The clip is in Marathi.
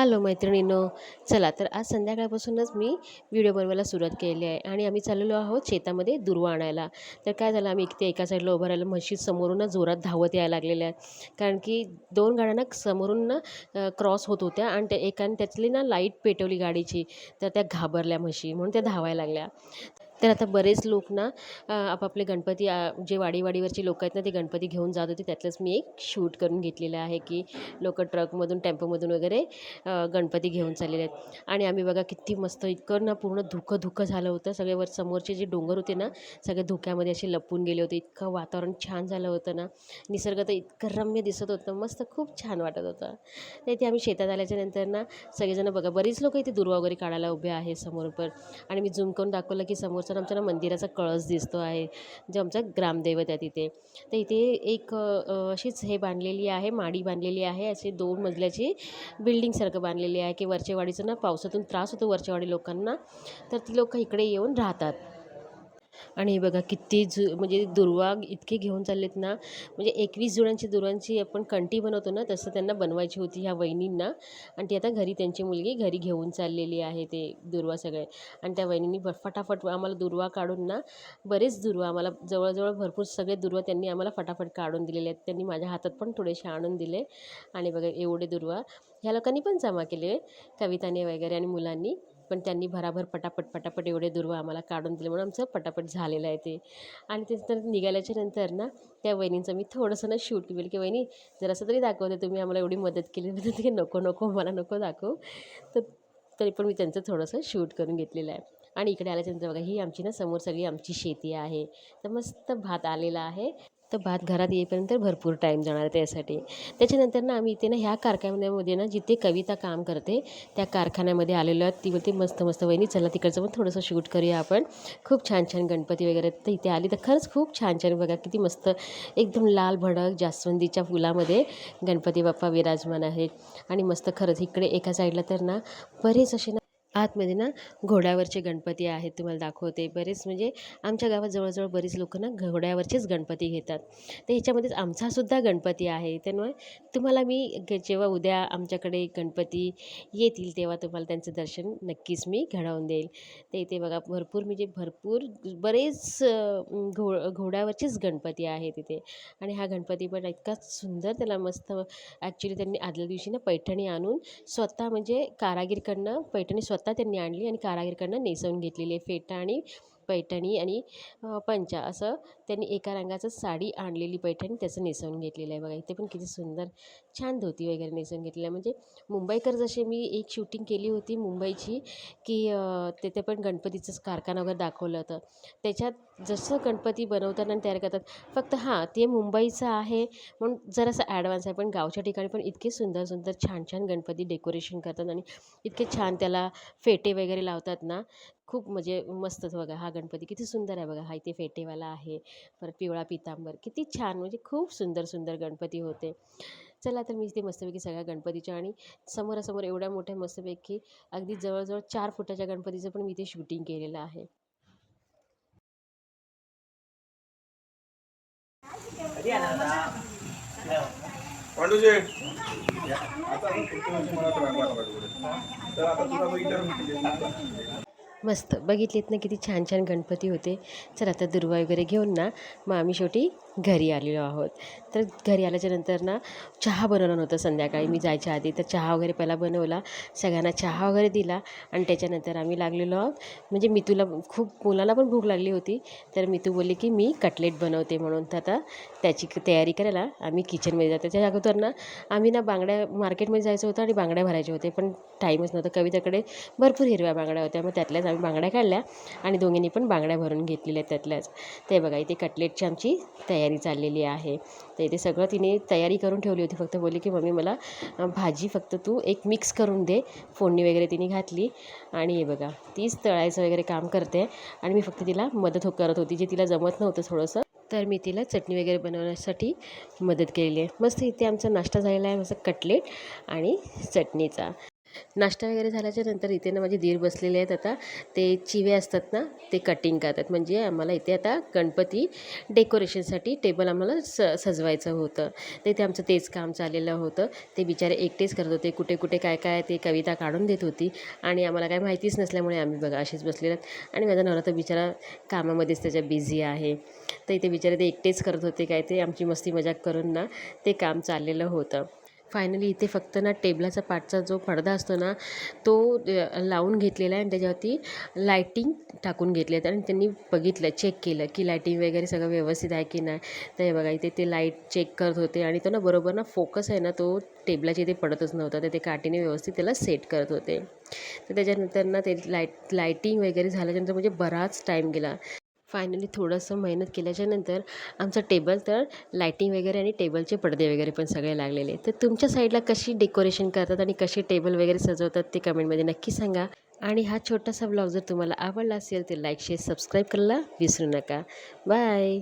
हॅलो मैत्रिणींनो चला तर आज संध्याकाळपासूनच मी व्हिडिओ बनवायला सुरुवात केली आहे आणि आम्ही चाललेलो आहोत शेतामध्ये दुर्वा आणायला. तर काय झालं आम्ही ते एका साईडला उभं राहिलं. म्हशी समोरून जोरात धावत यायला लागलेल्या आहेत. कारण की दोन गाड्यांना समोरून ना क्रॉस होत होत्या आणि त्या एकाने त्यातली ना लाइट पेटवली गाडीची. तर त्या घाबरल्या म्हशी म्हणून त्या धावायला लागल्या. तर आता बरेच लोक ना आपापले गणपती जे वाडीवाडीवरचे लोक आहेत ना ते गणपती घेऊन जात होते. त्यातलंच मी एक शूट करून घेतलेलं आहे की लोक ट्रकमधून टेम्पोमधून वगैरे गणपती घेऊन चाललेले आहेत. आणि आम्ही बघा किती मस्त इतकं ना पूर्ण धुकं धुकं झालं होतं. सगळे वर समोरचे जे डोंगर होते ना सगळे धुक्यामध्ये असे लपून गेले होते. इतकं वातावरण छान झालं होतं ना. निसर्ग तर इतकं रम्य दिसत होतं. मस्त खूप छान वाटत होतं. तर इथे आम्ही शेतात आल्याच्यानंतर ना सगळेजण बघा बरीच लोक इथे दुर्वा वगैरे काढायला उभे आहे समोर पण आणि मी झूम करून दाखवलं की समोरचा आमच्या मंदिराचा कळस दिसतो आहे. जो आमचा ग्रामदैवत आहे तिथे. तर इथे एक अशीच हे बांधलेली आहे माडी बांधलेली आहे. असे दोन मजल्याची बिल्डिंगसारखं बांधलेली आहे की वरचेवाडीचं ना पावसातून त्रास होतो वरचेवाडी लोकांना. तर ती लोकं इकडे येऊन राहतात. आणि हे बघा किती जु म्हणजे दुर्वा इतके घेऊन चाललेत ना म्हणजे एकवीस जुड्यांची दुर्वांची आपण कंटी बनवतो ना तसं त्यांना बनवायची होती ह्या वहिनींना. आणि ती आता घरी त्यांची मुलगी घरी घेऊन चाललेली आहे ते दुर्वा सगळे. आणि त्या वहिनींनी फटाफट आम्हाला दुर्वा काढून ना बरेच दुर्वा आम्हाला जवळजवळ भरपूर सगळे दुर्वा त्यांनी आम्हाला फटाफट काढून दिलेले आहेत. त्यांनी माझ्या हातात पण थोडेसे आणून दिले. आणि बघा एवढे दुर्वा. ह्या लोकांनी पण जमा केले कविताने वगैरे आणि मुलांनी. पण त्यांनी भराभर पटापट पटापट एवढे दुर्वा आम्हाला काढून दिले म्हणून आमचं पटापट झालेलं आहे ते. आणि त्याच्यानंतर निघाल्याच्या नंतर ना त्या वहिनींचं मी थोडंसं ना शूट केलं की वहिनी जरासं तरी दाखवते तुम्ही आम्हाला एवढी मदत केली म्हणजे की नको नको मला नको दाखव. तर तरी पण मी त्यांचं थोडंसं शूट करून घेतलेलं आहे. आणि इकडे आल्याच्यानंतर बघा ही आमची ना समोर सगळी आमची शेती आहे. तर मस्त भात आलेला आहे. तर भात घरात येईपर्यंत भरपूर टाईम जाणार आहे त्यासाठी. त्याच्यानंतर ना आम्ही इथे ना ह्या कारखान्यामध्ये ना जिथे कविता काम करते त्या कारखान्यामध्ये आलेलो आहोत. ती बोलते मस्त मस्त वहिनी चला तिकडचं पण थोडंसं शूट करूया आपण. खूप छान छान गणपती वगैरे तर इथे आली. तर खरंच खूप छान छान बघा किती मस्त एकदम लाल भडक जास्वंदीच्या फुलामध्ये गणपती बाप्पा विराजमान आहेत. आणि मस्त खरंच इकडे एका साईडला तर ना बरेच असे ना आतमध्ये ना घोड्यावरचे गणपती आहेत तुम्हाला दाखवते. बरेच म्हणजे आमच्या गावात जवळजवळ बरीच लोक ना घोड्यावरचेच गणपती घेतात. तर ह्याच्यामध्येच आमचासुद्धा गणपती आहे. त्यामुळे तुम्हाला मी जेव्हा उद्या आमच्याकडे गणपती येतील तेव्हा तुम्हाला त्यांचं दर्शन नक्कीच मी घडवून देईल. तर इथे बघा भरपूर म्हणजे भरपूर बरेच घो घोड्यावरचेच गणपती आहे तिथे आणि हा गणपती पण इतका सुंदर त्याला मस्त ॲक्च्युली त्यांनी आदल्या दिवशी ना पैठणी आणून स्वतः म्हणजे कारागीरकडनं पैठणी स्वतः स्वतः त्यांनी आणली आणि कारागीरकडनं नेसवून घेतलेली आहे. फेटा आणि पैठणी आणि पंचा असं त्यांनी एका रंगाचं साडी आणलेली पैठणी त्याचं नेसवून घेतलेलं आहे. बघा इथे पण किती सुंदर छान धोती वगैरे नेसवून घेतलेलं आहे. म्हणजे मुंबईकर जसे मी एक शूटिंग केली होती मुंबईची की तिथे पण गणपतीचंच कारखाना वगैरे दाखवलं होतं. त्याच्यात जसं गणपती बनवतात आणि तयार करतात. फक्त हां ते मुंबईचं आहे म्हणून जरासं ॲडव्हान्स आहे पण गावच्या ठिकाणी पण इतके सुंदर सुंदर छान छान गणपती डेकोरेशन करतात आणि इतके छान त्याला फेटे वगैरे लावतात ना खूप म्हणजे मस्तच बघा हा गणपती किती सुंदर आहे बघा हा इथे फेटेवाला आहे परत पिवळा पितांबर किती छान म्हणजे खूप सुंदर सुंदर गणपती होते. चला तर मी इथे मस्तपैकी सगळ्या गणपतीच्या आणि समोरासमोर एवढ्या मोठ्या मस्तपैकी अगदी जवळजवळ चार फुटाच्या गणपतीचं पण मी इथे शूटिंग केलेलं आहे. पांडूजी. मस्त. बघितलेत ना किती छान छान गणपती होते. चल आता दुर्वा वगैरे घेऊन ना. मग आम्ही शेवटी घरी आलेलो आहोत. तर घरी आल्याच्यानंतर ना चहा बनवला नव्हतं संध्याकाळी. मी जायच्या आधी तर चहा वगैरे पहिला बनवला. सगळ्यांना चहा वगैरे दिला आणि त्याच्यानंतर आम्ही लागलेलो आहोत. म्हणजे मितूला खूप मुलाला पण भूक लागली होती. तर मितू बोलली की मी कटलेट बनवते म्हणून. तर आता त्याची तयारी करायला आम्ही किचनमध्ये जातो. त्याच्या अगोदर ना आम्ही ना बांगड्या मार्केटमध्ये जायचं होतं आणि बांगड्या भरायचे होते पण टाईमच नव्हतं. कविताकडे भरपूर हिरव्या बांगड्या होत्या. मग त्यातल्याच आम्ही बांगड्या काढल्या आणि दोघींनी पण बांगड्या भरून घेतलेल्या त्यातल्याच. ते बघा इथे कटलेटची आमची तयारी चाललेली आहे. तर इथे सगळं तिने तयारी करून ठेवली होती. फक्त बोलली की मम्मी मला भाजी फक्त तू एक मिक्स करून दे. फोडणी वगैरे तिने घातली. आणि हे बघा तीच तळायचं वगैरे काम करते. आणि मी फक्त तिला मदत हो करत होती जे तिला जमत नव्हतं थोडंसं. तर मी तिला चटणी वगैरे बनवण्यासाठी मदत केलेली आहे. मस्त इथे आमचा नाश्ता झालेला आहे मस्त कटलेट आणि चटणीचा. नाश्ता वगैरे झाल्याच्यानंतर इथे ना माझे दीर बसलेले आहेत आता. ते चिवे असतात ना ते कटिंग करतात. म्हणजे आम्हाला इथे आता गणपती डेकोरेशनसाठी टेबल आम्हाला स सजवायचं होतं. ते इथे आमचं तेच काम चाललेलं होतं. ते बिचारे एकटेच करत होते. कुठे कुठे काय काय ते कविता काढून देत होती. आणि आम्हाला काय माहितीच नसल्यामुळे आम्ही बघा असेच बसलेले आहेत. आणि माझा नवरा तर बिचारा कामामध्येच त्याच्या बिझी आहे. तर इथे बिचारे ते एकटेच करत होते काय ते आमची मस्ती मजाक करून ना ते काम चाललेलं होतं. फायनली इथे फक्त ना टेबलाचा पाठचा जो पडदा असतो ना तो लावून घेतलेला आहे आणि त्याच्यावरती लायटिंग टाकून घेतले आहेत आणि त्यांनी बघितलं चेक केलं की लायटिंग वगैरे सगळं व्यवस्थित आहे की नाही. तर हे बघा इथे ते लाइट चेक करत होते आणि तो ना बरोबर ना फोकस आहे ना तो टेबलाच्या इथे पडतच नव्हता. तर ते काठीने व्यवस्थित त्याला सेट करत होते. तर त्याच्यानंतर ना ते लाइट लायटिंग वगैरे झाल्याच्यानंतर म्हणजे बराच टाईम गेला. फायनली थोडंसं मेहनत केल्याच्यानंतर आमचं टेबल तर लायटिंग वगैरे आणि टेबलचे पडदे वगैरे पण सगळे लागलेले तर तुमच्या साईडला कशी डेकोरेशन करतात आणि कशी टेबल वगैरे सजवतात ते कमेंटमध्ये नक्की सांगा. आणि हा छोटासा ब्लॉग जर तुम्हाला आवडला असेल तर लाईक शेअर सबस्क्राईब करायला विसरू नका. बाय!